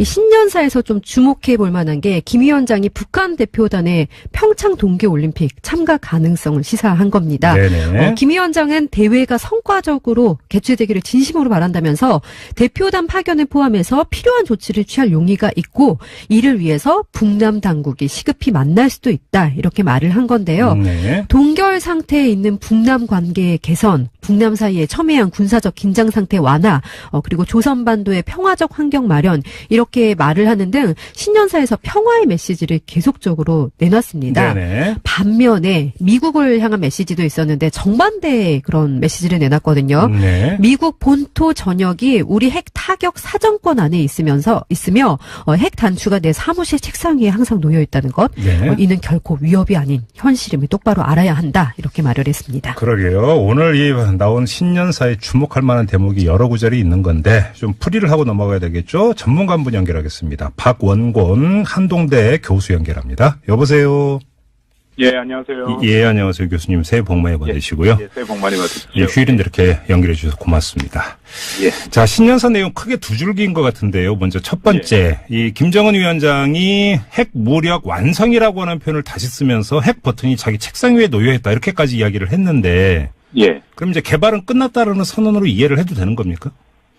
이 신년사에서 좀 주목해 볼 만한 게 김 위원장이 북한 대표단의 평창 동계올림픽 참가 가능성을 시사한 겁니다. 어, 김 위원장은 대회가 성과적으로 개최되기를 진심으로 바란다면서 대표단 파견을 포함해서 필요한 조치를 취할 용의가 있고 이를 위해서 북남 당국이 시급히 만날 수도 있다 이렇게 말을 한 건데요. 네. 동결 상태에 있는 북남 관계의 개선, 북남 사이의 첨예한 군사적 긴장 상태 완화, 어, 그리고 조선반도의 평화적 환경 마련 이렇게 말을 하는 등 신년사에서 평화의 메시지를 계속적으로 내놨습니다. 네네. 반면에 미국을 향한 메시지도 있었는데 정반대의 그런 메시지를 내놨거든요. 네. 미국 본토 전역이 우리 핵 타격 사정권 안에 있으면서 있으며 어, 핵 단추가 내 사무실 책상 위에 항상 놓여 있다는 것. 네. 어, 이는 결코 위협이 아닌 현실임을 똑바로 알아야 한다. 이렇게 말을 했습니다. 그러게요. 오늘 이 나온 신년사에 주목할 만한 대목이 여러 구절이 있는 건데 좀 풀이를 하고 넘어가야 되겠죠. 전문가 한분 연결하겠습니다. 박원곤 한동대 교수 연결합니다. 여보세요. 예, 안녕하세요. 예, 안녕하세요 교수님. 새해 복 많이 받으시고요. 예, 새해 복 많이 예, 받으십시오. 휴일인데 이렇게 연결해 주셔서 고맙습니다. 예. 자, 신년사 내용 크게 두 줄기인 것 같은데요. 먼저 첫 번째, 이 김정은 위원장이 핵 무력 완성이라고 하는 표현을 다시 쓰면서 핵 버튼이 자기 책상 위에 놓여 있다. 이렇게까지 이야기를 했는데, 예. 그럼 이제 개발은 끝났다라는 선언으로 이해를 해도 되는 겁니까?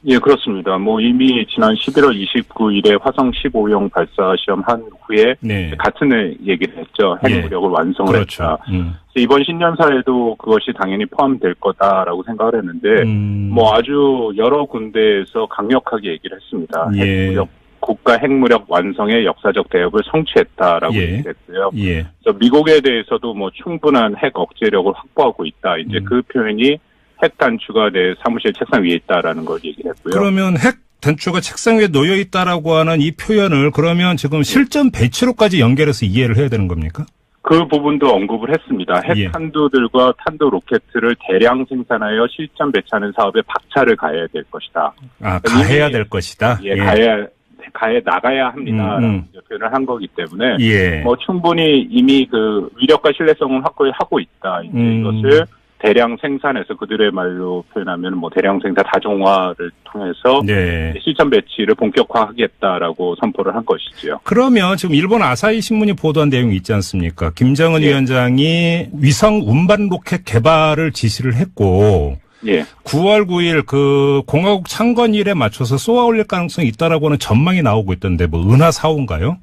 예, 그렇습니다. 뭐 이미 지난 11월 29일에 화성 15형 발사 시험 한 후에 네. 같은 해 얘기를 했죠. 예. 핵무력을 완성을 그렇죠. 했다. 음. 그래서 이번 신년사에도 그것이 당연히 포함될 거다라고 생각을 했는데 음. 뭐 아주 여러 군데에서 강력하게 얘기를 했습니다. 예. 핵무력 국가 핵무력 완성의 역사적 대업을 성취했다라고 예. 얘기를 했고요. 예. 그래서 미국에 대해서도 뭐 충분한 핵 억제력을 확보하고 있다. 이제 음. 그 표현이 핵 단추가 내 사무실 책상 위에 있다라는 걸 얘기를 했고요. 그러면 핵 단추가 책상 위에 놓여 있다라고 하는 이 표현을 그러면 지금 실전 배치로까지 연결해서 이해를 해야 되는 겁니까? 그 부분도 언급을 했습니다. 핵 예. 탄두들과 탄두 로켓을 대량 생산하여 실전 배치하는 사업에 박차를 가해야 될 것이다. 아, 이미- 가해야 될 것이다. 예, 가해 가해 나가야 합니다. 음, 음. 라는 표현을 한 거기 때문에 예. 뭐 충분히 이미 그 위력과 신뢰성을 확보하고 있다. 이제 음. 이것을 대량 생산해서 그들의 말로 표현하면 뭐 대량 생산 다종화를 통해서 네. 실전 배치를 본격화하겠다라고 선포를 한 것이지요. 그러면 지금 일본 아사히 신문이 보도한 내용이 있지 않습니까? 김정은 예. 위원장이 위성 운반 로켓 개발을 지시를 했고 예. 9월 9일 그 공화국 창건일에 맞춰서 쏘아 올릴 가능성이 있다라고 하는 전망이 나오고 있던데 뭐 은하 사호인가요?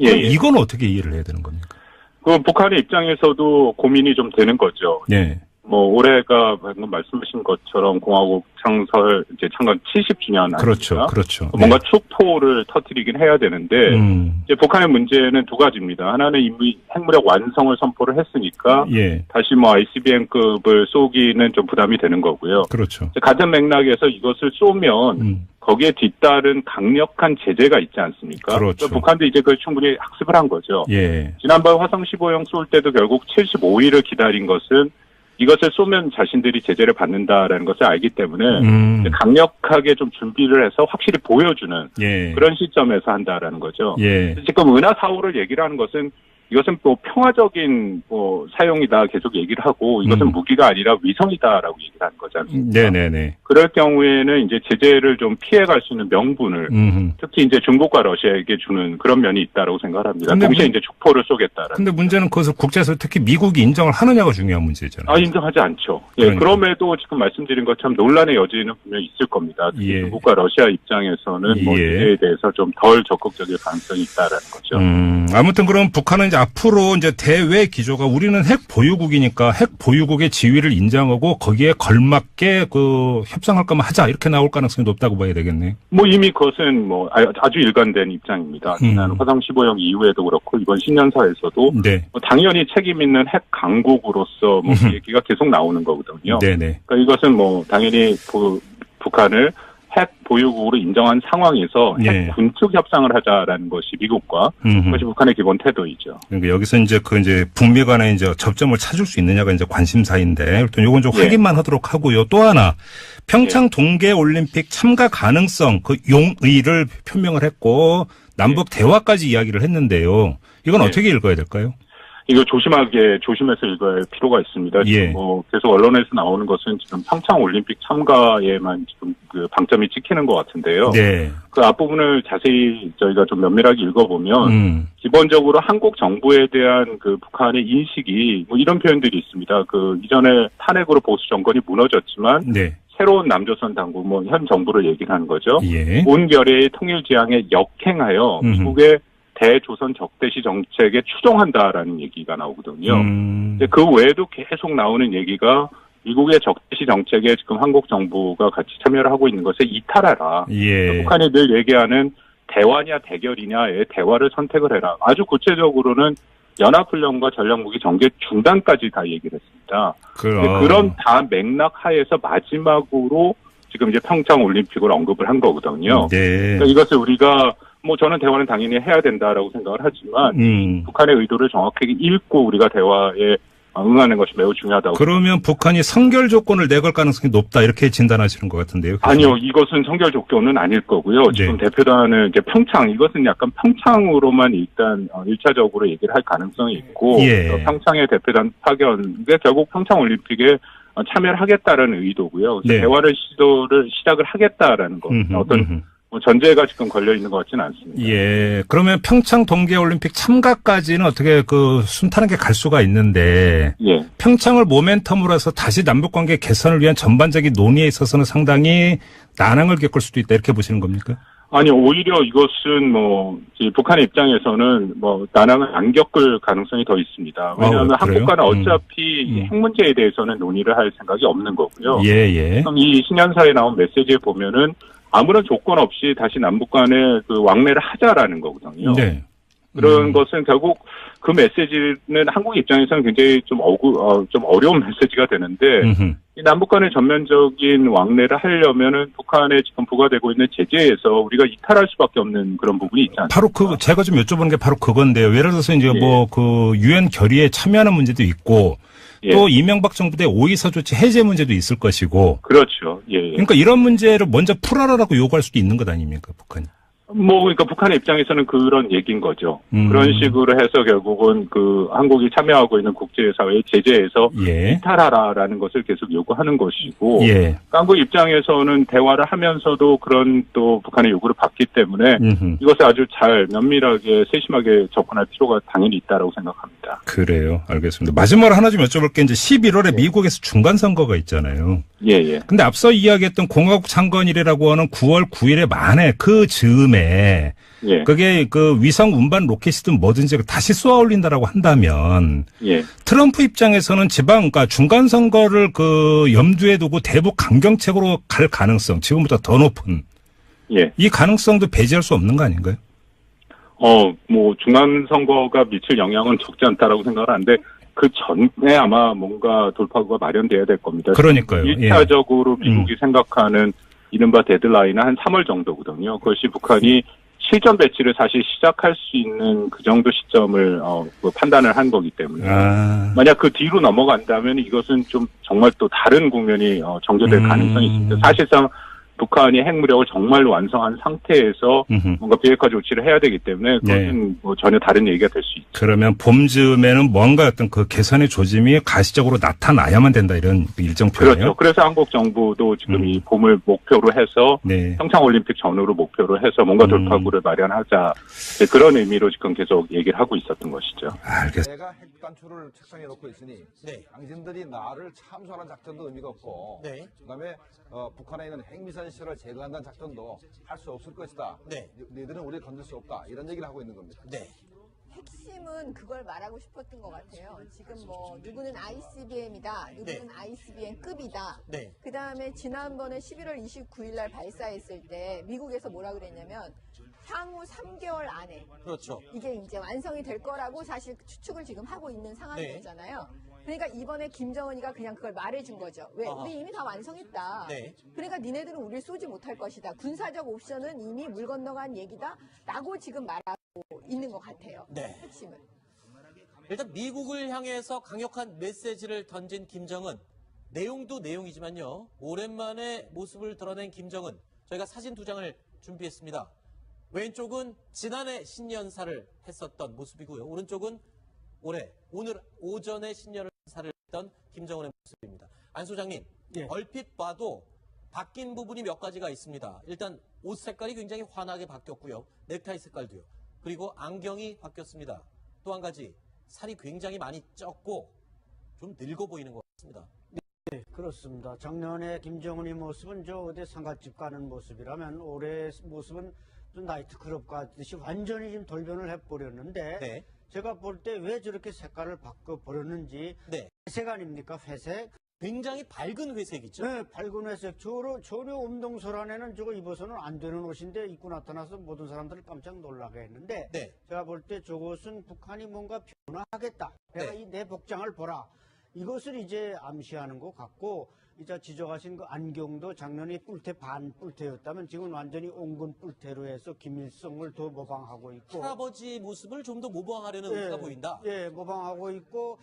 예, 예. 이건 어떻게 이해를 해야 되는 겁니까? 그 북한의 입장에서도 고민이 좀 되는 거죠. 네. 뭐 올해가 방금 말씀하신 것처럼 공화국 창설 이제 창건 70주년 그렇죠. 아닙니까? 그렇죠. 뭔가 축포를 터뜨리긴 해야 되는데 네. 음. 이제 북한의 문제는 두 가지입니다. 하나는 이미 핵무력 완성을 선포를 했으니까 예. 다시 뭐 ICBM급을 쏘기는 좀 부담이 되는 거고요. 그렇죠. 같은 맥락에서 이것을 쏘면 음. 거기에 뒤따른 강력한 제재가 있지 않습니까? 그렇죠. 북한도 이제 그걸 충분히 학습을 한 거죠. 예. 지난번 화성 15형 쏠 때도 결국 75일을 기다린 것은 이것을 쏘면 자신들이 제재를 받는다라는 것을 알기 때문에 음. 강력하게 좀 준비를 해서 확실히 보여주는 예. 그런 시점에서 한다라는 거죠. 예. 지금 은하 사호를 얘기를 하는 것은 이것은 또 평화적인 뭐 사용이다 계속 얘기를 하고 이것은 음. 무기가 아니라 위성이다라고 얘기를 하는 않습니까? 네네네. 그럴 경우에는 이제 제재를 좀 피해갈 수 있는 명분을 음. 특히 이제 중국과 러시아에게 주는 그런 면이 있다라고 생각합니다. 동시에 문- 이제 축포를 쏘겠다라는. 근데 문제는 그것을 국제에서 특히 미국이 인정을 하느냐가 중요한 문제잖아요. 아, 인정하지 않죠. 예. 그럼에도 지금 말씀드린 것처럼 논란의 여지는 분명히 있을 겁니다. 예. 중국과 러시아 입장에서는 뭐 예. 제재에 대해서 좀 덜 적극적일 가능성이 있다라는 거죠. 음, 아무튼 그럼 북한은 이제 앞으로 이제 대외 기조가 우리는 핵 보유국이니까 핵 보유국의 지위를 인정하고 거기에 걸맞게 그 협상할 거면 하자 이렇게 나올 가능성이 높다고 봐야 되겠네. 뭐 이미 그것은 뭐 아- 아주 일관된 입장입니다. 지난 음. 화성 15형 이후에도 그렇고 이번 신년사에서도 네. 뭐 당연히 책임 있는 핵 강국으로서 뭐그 얘기가 계속 나오는 거거든요. 네네. 그러니까 이것은 뭐 당연히 부- 북한을 핵 보유국으로 인정한 상황에서 핵 예. 군축 협상을 하자라는 것이 미국과 음. 그것이 북한의 기본 태도이죠. 그러니까 여기서 이제 그 이제 북미 간의 이제 접점을 찾을 수 있느냐가 이제 관심사인데 일단 요건 좀 예. 확인만 하도록 하고요. 또 하나 평창 동계 올림픽 참가 가능성 그 용의를 표명을 했고 남북 대화까지 이야기를 했는데요. 이건 예. 어떻게 읽어야 될까요? 이거 조심하게 조심해서 읽어야 할 필요가 있습니다. 예. 지금 뭐 계속 언론에서 나오는 것은 지금 평창 올림픽 참가에만 지금 그 방점이 찍히는 것 같은데요. 네. 그 앞부분을 자세히 저희가 좀 면밀하게 읽어보면 음. 기본적으로 한국 정부에 대한 그 북한의 인식이 뭐 이런 표현들이 있습니다. 그 이전에 탄핵으로 보수 정권이 무너졌지만 네. 새로운 남조선 당국 뭐 현 정부를 얘기를 하는 거죠. 예. 온결의 통일 지향에 역행하여. 미국의 대조선 적대시 정책에 추종한다라는 얘기가 나오거든요. 음. 그 외에도 계속 나오는 얘기가 미국의 적대시 정책에 지금 한국 정부가 같이 참여를 하고 있는 것에 이탈하라. 예. 북한이 늘 얘기하는 대화냐 대결이냐의 대화를 선택을 해라. 아주 구체적으로는 연합훈련과 전략무기 전개 중단까지 다 얘기를 했습니다. 그, 근데 그런 다 맥락 하에서 마지막으로 지금 이제 평창 올림픽을 언급을 한 거거든요. 네. 그러니까 이것을 우리가 뭐 저는 대화는 당연히 해야 된다라고 생각을 하지만 음. 북한의 의도를 정확하게 읽고 우리가 대화에 응하는 것이 매우 중요하다고. 그러면 북한이 성결 조건을 내걸 가능성이 높다 이렇게 진단하시는 것 같은데요. 아니요, 이것은 성결 조건은 아닐 거고요. 네. 지금 대표단은 이제 평창, 이것은 약간 평창으로만 일단 어, 일차적으로 얘기를 할 가능성이 있고, 예. 어, 평창의 대표단 파견, 이게 결국 평창 올림픽에 어, 참여를 하겠다라는 의도고요. 그래서 네. 대화를 시도를 시작을 하겠다라는 거, 음흠, 어떤 음흠. 뭐 전제가 지금 걸려 있는 것 같지는 않습니다. 예. 그러면 평창 동계올림픽 참가까지는 어떻게 그 순탄하게 갈 수가 있는데 예. 평창을 모멘텀으로 해서 다시 남북관계 개선을 위한 전반적인 논의에 있어서는 상당히 난항을 겪을 수도 있다 이렇게 보시는 겁니까? 아니 오히려 이것은 뭐이 북한의 입장에서는 뭐 난항을 안 겪을 가능성이 더 있습니다. 왜냐하면 아? 한국과는 음. 어차피 이 음. 핵 문제에 대해서는 논의를 할 생각이 없는 거고요. 예, 예. 그럼 이 신년사에 나온 메시지에 보면은 아무런 조건 없이 다시 남북 간의 그 왕래를 하자라는 거거든요. 네. 그런 음. 것은 결국 그 메시지는 한국 입장에서는 굉장히 좀 어구 어, 좀 어려운 메시지가 되는데 음흠. 이 남북 간의 전면적인 왕래를 하려면은 북한에 지금 부과되고 있는 제재에서 우리가 이탈할 수밖에 없는 그런 부분이 있지 않습니까? 바로 그 제가 좀 여쭤보는 게 바로 그건데요. 예를 들어서 이제 예. 뭐그 유엔 결의에 참여하는 문제도 있고 예. 또 이명박 정부 때 오이사 조치 해제 문제도 있을 것이고 그렇죠. 예. 예. 그러니까 이런 문제를 먼저 풀어라라고 요구할 수도 있는 것 아닙니까 북한이? 뭐 그러니까 북한의 입장에서는 그런 얘기인 거죠. 음. 그런 식으로 해서 결국은 그 한국이 참여하고 있는 국제사회의 제재에서 예. 이탈하라라는 것을 계속 요구하는 것이고 예. 한국 입장에서는 대화를 하면서도 그런 또 북한의 요구를 받기 때문에 음흠. 이것을 아주 잘 면밀하게 세심하게 접근할 필요가 당연히 있다라고 생각합니다. 그래요. 알겠습니다. 마지막으로 하나 좀 여쭤볼 게 이제 11월에 미국에서 중간 선거가 있잖아요. 예, 예. 근데 앞서 이야기했던 공화국 창건일이라고 하는 9월 9일에 만에 그 즈음에 예. 그게 그 위성 운반 로켓이든 뭐든지 다시 쏘아 올린다라고 한다면 예. 트럼프 입장에서는 지방, 그러니까 중간 선거를 그 염두에 두고 대북 강경책으로 갈 가능성, 지금보다 더 높은 예. 이 가능성도 배제할 수 없는 거 아닌가요? 어, 뭐, 중간 선거가 미칠 영향은 적지 않다라고 생각을 하는데, 그 전에 아마 뭔가 돌파구가 마련돼야 될 겁니다. 그러니까요. 예. 1차적으로 미국이 생각하는 이른바 데드라인은 한 3월 정도거든요. 그것이 북한이 실전 배치를 사실 시작할 수 있는 그 정도 시점을 어, 그 판단을 한 거기 때문에 아, 만약 그 뒤로 넘어간다면 이것은 좀 정말 또 다른 국면이 어, 정조될 음. 가능성이 있습니다. 사실상 북한이 핵무력을 정말로 완성한 상태에서 음흠. 뭔가 비핵화 조치를 해야 되기 때문에 그것은 뭐 전혀 다른 얘기가 될 수 있죠. 그러면 봄 즈음에는 뭔가 어떤 그 개선의 조짐이 가시적으로 나타나야만 된다 이런 일정표네요. 그렇죠. 그래서 한국 정부도 지금 음. 이 봄을 목표로 해서 네. 평창 올림픽 전후로 목표로 해서 뭔가 음. 돌파구를 마련하자 네, 그런 의미로 지금 계속 얘기를 하고 있었던 것이죠. 알겠습니다. 내가 핵 단추를 책상에 놓고 있으니 네. 당신들이 나를 참수하는 작전도 의미가 없고 네. 그다음에 어, 북한에 있는 핵미사일 시설을 제거한다는 작전도 할 수 없을 것이다. 네. 너- 너희들은 우리를 건들 수 없다. 이런 얘기를 하고 있는 겁니다. 네. 핵심은 그걸 말하고 싶었던 것 같아요. 지금 뭐 누구는 ICBM이다, 누구는 ICBM급이다. 네. 그 다음에 지난번에 11월 29일 날 발사했을 때 미국에서 뭐라 그랬냐면 향후 3개월 안에 그렇죠. 이게 이제 완성이 될 거라고 사실 추측을 지금 하고 있는 상황이었잖아요. 그러니까 이번에 김정은이가 그냥 그걸 말해준 거죠. 왜? 아하. 우리 이미 다 완성했다. 네. 그러니까 니네들은 우리를 쏘지 못할 것이다. 군사적 옵션은 이미 물 건너간 얘기다. 라고 지금 말하고 있는 것 같아요. 네. 핵심은. 일단 미국을 향해서 강력한 메시지를 던진 김정은. 내용도 내용이지만요. 오랜만에 모습을 드러낸 김정은. 저희가 사진 두 장을 준비했습니다. 왼쪽은 지난해 신년사를 했었던 모습이고요. 오른쪽은 올해 오늘 오전에 신년을 했던 김정은의 모습입니다. 안 소장님, 예. 얼핏 봐도 바뀐 부분이 몇 가지가 있습니다. 일단 옷 색깔이 굉장히 환하게 바뀌었고요. 넥타이 색깔도요. 그리고 안경이 바뀌었습니다. 또 한 가지 살이 굉장히 많이 쪘고 좀 늙어 보이는 것 같습니다. 네, 그렇습니다. 작년에 김정은의 모습은 저 어디 상가집 가는 모습이라면 올해 모습은 좀 나이트클럽 가듯이 완전히 지금 돌변을 해버렸는데 네. 제가 볼 때 왜 저렇게 색깔을 바꿔버렸는지 네. 회색 아닙니까? 회색? 굉장히 밝은 회색이죠. 네, 밝은 회색. 전혀, 전혀 운동설 안에는 저거 입어서는 안 되는 옷인데 입고 나타나서 모든 사람들을 깜짝 놀라게 했는데 네. 제가 볼 때 저것은 북한이 뭔가 변화하겠다. 내가 네. 이내 복장을 보라. 이것을 이제 암시하는 것 같고 이제 지적하신 그 안경도 작년에 뿔테 반 뿔테였다면 지금 완전히 옹근 뿔테로 해서 김일성을 더 모방하고 있고 할아버지 모습을 좀 더 모방하려는 의지가 보인다. 예, 모방하고 있고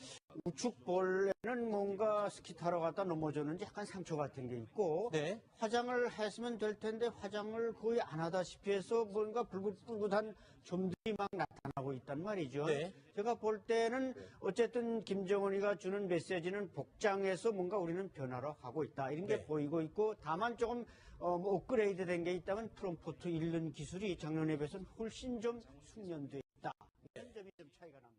우측볼에는 뭔가 스키 타러 갔다 넘어졌는지 약간 상처 같은 게 있고 네. 화장을 했으면 될 텐데 화장을 거의 안 하다시피 해서 뭔가 불긋불긋한 점들이 막 나타나고 있단 말이죠. 네. 제가 볼 때는 어쨌든 김정은이가 주는 메시지는 복장에서 뭔가 우리는 변화로 가고 있다 이런 게 네. 보이고 있고 다만 조금 어, 뭐 업그레이드 된 게 있다면 프롬포트 읽는 기술이 작년에 비해서는 훨씬 좀 숙련돼 있다. 이런 점이 좀 차이가 납니다.